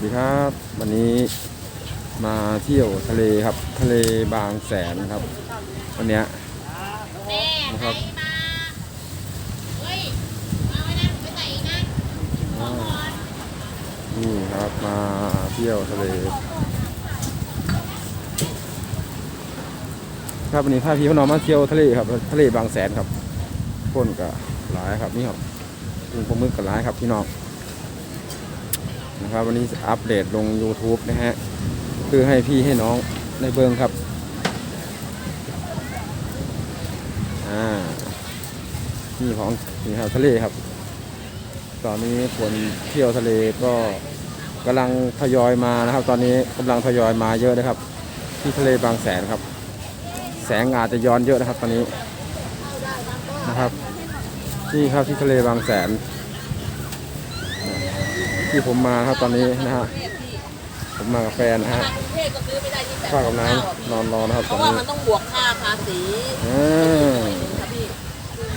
วัสดีครับ วันนี้มาเที่ยวทะเลครับ ทะเลบางแสนครับ วันเนี้ยแม่ใครมาเฮ้ยมาไว้นะไปใส่อีกนะขอก่อนนี่ครับมาเที่ยวทะเล ครับวันนี้พาพี่พี่น้องมาเที่ยวทะเลครับ ทะเลบางแสนครับคนก็หลายครับนี่ครับลุงพมึกก็หลายครับพี่น้อง นะครับ วันนี้อัปเดตลง YouTube นะฮะคือให้พี่ให้น้องในเบิงครับอ่านี่ของนี่ครับทะเลครับ ตอนนี้คนเที่ยวทะเลก็กำลังทยอยมานะครับ ตอนนี้กำลังทยอยมาเยอะนะครับ ที่ทะเลบางแสนครับ แสงอาจจะย้อนเยอะนะครับ ตอนนี้นะครับนี่ครับที่ทะเลบางแสน ที่ผมมาครับตอนนี้นะฮะผมมากับแฟนนะฮะทางกรุงเทพก็ซื้อไม่ได้ที่แปดข้าวกับน้เก้าอะำนอนรอนะครับเพตอนราะว่านี้มันต้องบวกค่าภาษีอ่าค่ะพี่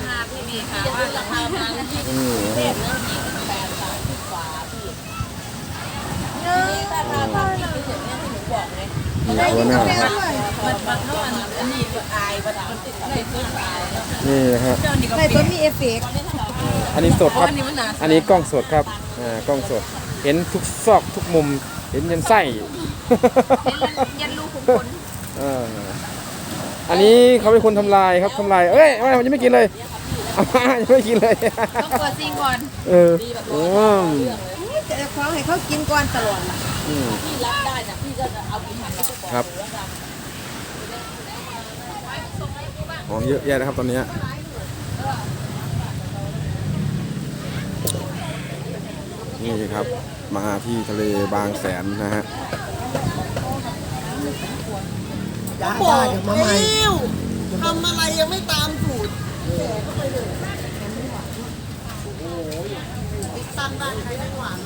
ค่าพี่มีค่ะที่จะซื้อราคาประมาณที่กรุนี่งนะเทฮะพนะยี่สิบแปดสามสิบกว่าพี่นี่ถ้าทาทางที่เฉยๆเนี่ยที่หนูบอกไงนี่ตัวหน้าครับมันมันเท่ามันอันนี้ก็อายมันมันติดอะไรซื้ออายแล้วนี่นะฮะเจ้านี่ก็ใส่ปิตัวดมีเอฟเฟกต์อันนี้สดเพคราะรับอันนี้มันหนาอันนี้กล้องสดครับอ่ากล้องสด เห็นทุกซอกทุกมุม เห็นยันไส้ยันลูกขุมขนเอออันนี้เขาเป็นคนทำลายครับทำลาย เอ้ยไม่ผมยังไม่กินเลยเอามายังไม่กินเลย ต้องเปิดซิงก่อนเอออืมจะคว้าให้เขากินก่อนตลอดล่ะอืมพี่รับได้นะพี่ก็จะเอาไปหันแล้วก็บอกครับของเยอะแยะนะครับตอนเนี้ นี่ครับ มาที่ทะเลบางแสนนะฮะจ้าจ้าเดี๋ยวมาใหม่ทำอะไรยังไม่ตามสูตรตั้งได้ใช้ได้หวาน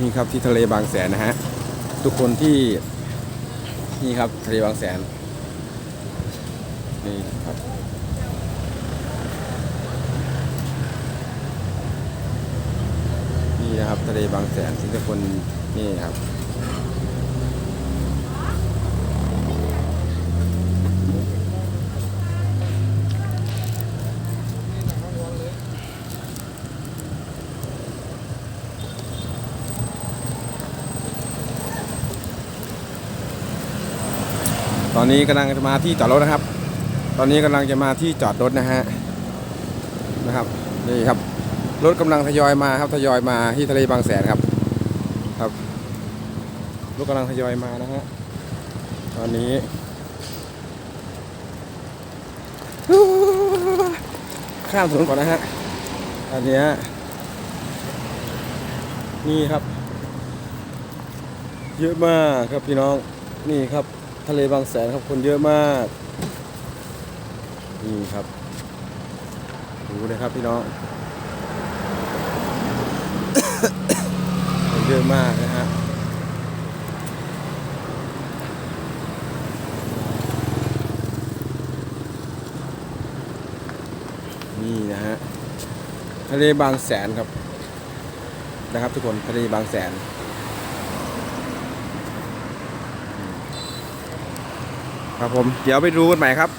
นี่ครับที่ทะเลบางแสนนะฮะทุกคนที่นี่ครับทะเลบางแสนนี่ครับนี่นะครับทะเลบางแสนที่ทุกคนนี่ครับ ตอนนี้กำลังจะมาที่จอดรถนะครับ ตอนนี้กำลังจะมาที่จอดรถนะฮะนะครับนี่ครับรถกำลังทยอยมาครับทยอยมาที่ทะเลบางแสนครับครับรถกำลังทยอยมานะฮะตอนนี้ข้ามถนนก่อนนะฮะอันนี้นี่ครับ เยอะมากครับพี่น้องนี่ครับ ทะเลบางแสนครับคนเยอะมากนี่ครับดูเลยครับพี่น้องเยอะมากนะฮะนี่นะฮะทะเลบางแสนครับนะครับทุกคนทะเลบางแสน ครับผม เดี๋ยวไปดูกันใหม่ครับ